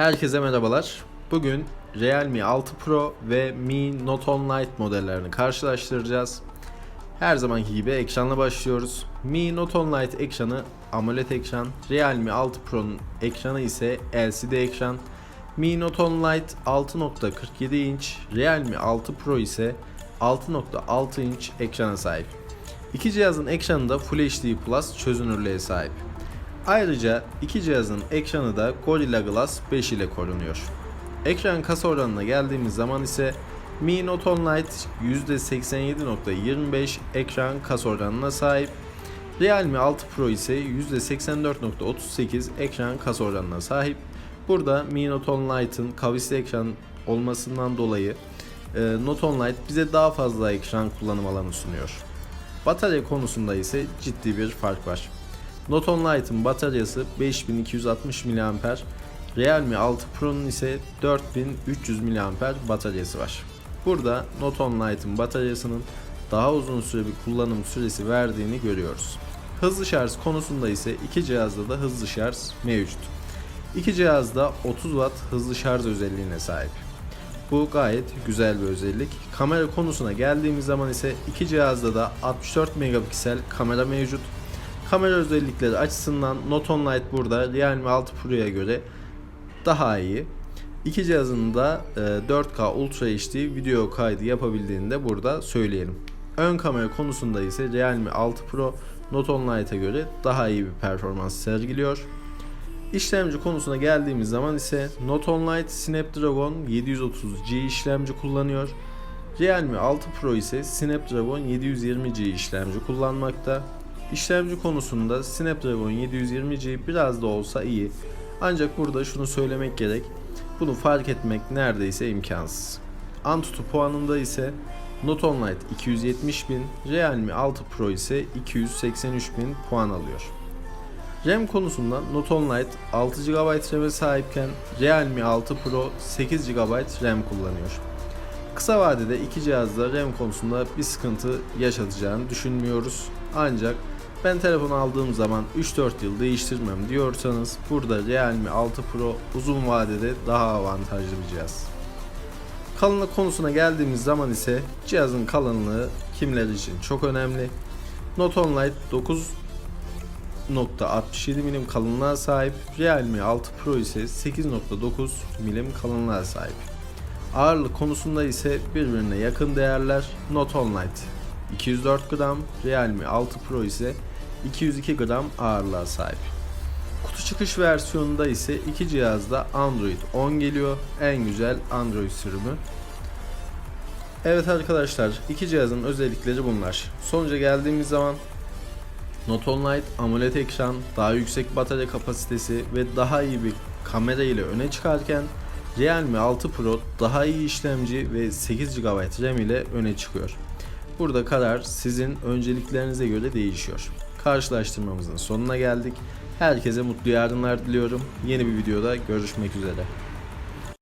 Herkese merhabalar. Bugün Realme 6 Pro ve Mi Note 10 Lite modellerini karşılaştıracağız. Her zamanki gibi ekranla başlıyoruz. Mi Note 10 Lite ekranı AMOLED ekran, Realme 6 Pro'nun ekranı ise LCD ekran. Mi Note 10 Lite 6.47 inç, Realme 6 Pro ise 6.6 inç ekrana sahip. İki cihazın ekranı da Full HD Plus çözünürlüğe sahip. Ayrıca iki cihazın ekranı da Gorilla Glass 5 ile korunuyor. Ekran kasa oranına geldiğimiz zaman ise Mi Note 10 Lite %87.25 ekran kasa oranına sahip. Realme 6 Pro ise %84.38 ekran kasa oranına sahip. Burada Mi Note 10 Lite'ın kavisli ekran olmasından dolayı e, Note 10 Lite bize daha fazla ekran kullanım alanı sunuyor. Batarya konusunda ise ciddi bir fark var. Note 10 Lite'ın bataryası 5260 mAh, Realme 6 Pro'nun ise 4300 mAh bataryası var. Burada Note 10 Lite'ın bataryasının daha uzun süre bir kullanım süresi verdiğini görüyoruz. Hızlı şarj konusunda ise iki cihazda da hızlı şarj mevcut. İki cihazda 30 Watt hızlı şarj özelliğine sahip. Bu gayet güzel bir özellik. Kamera konusuna geldiğimiz zaman ise iki cihazda da 64 megapiksel kamera mevcut. Kamera özellikleri açısından 10 Lite burada Realme 6 Pro'ya göre daha iyi. İki cihazın da e, 4K Ultra HD video kaydı yapabildiğini de burada söyleyelim. Ön kamera konusunda ise Realme 6 Pro Note 10 Lite'a göre daha iyi bir performans sergiliyor. İşlemci konusuna geldiğimiz zaman ise Note 10 Lite Snapdragon 730G işlemci kullanıyor. Realme 6 Pro ise Snapdragon 720G işlemci kullanmakta. İşlemci konusunda Snapdragon 720G biraz da olsa iyi. Ancak burada şunu söylemek gerek. Bunu fark etmek neredeyse imkansız. Antutu puanında ise Note 10 Lite 270 bin, Realme 6 Pro ise 283 bin puan alıyor. RAM konusunda Note 10 Lite 6 GB RAM'e sahipken Realme 6 Pro 8 GB RAM kullanıyor. Kısa vadede iki cihazda RAM konusunda bir sıkıntı yaşatacağını düşünmüyoruz. Ancak ben telefon aldığım zaman 3-4 yıl değiştirmem diyorsanız burada Realme 6 Pro uzun vadede daha avantajlı bir cihaz. Kalınlık konusuna geldiğimiz zaman ise cihazın kalınlığı kimler için çok önemli. Note 10 Lite 9.67 milim kalınlığa sahip, Realme 6 Pro ise 8.9 milim kalınlığa sahip. Ağırlık konusunda ise birbirine yakın değerler Note 10 Lite 204 gram, Realme 6 Pro ise 202 gram ağırlığa sahip. Kutu çıkış versiyonunda ise iki cihazda Android 10 geliyor. En güzel Android sürümü. Evet arkadaşlar iki cihazın özellikleri bunlar. Sonuca geldiğimiz zaman 10 Lite AMOLED ekran, daha yüksek batarya kapasitesi ve daha iyi bir kamera ile öne çıkarken Realme 6 Pro daha iyi işlemci ve 8 GB RAM ile öne çıkıyor. Burada karar sizin önceliklerinize göre değişiyor. Karşılaştırmamızın sonuna geldik. Herkese mutlu yarınlar diliyorum. Yeni bir videoda görüşmek üzere.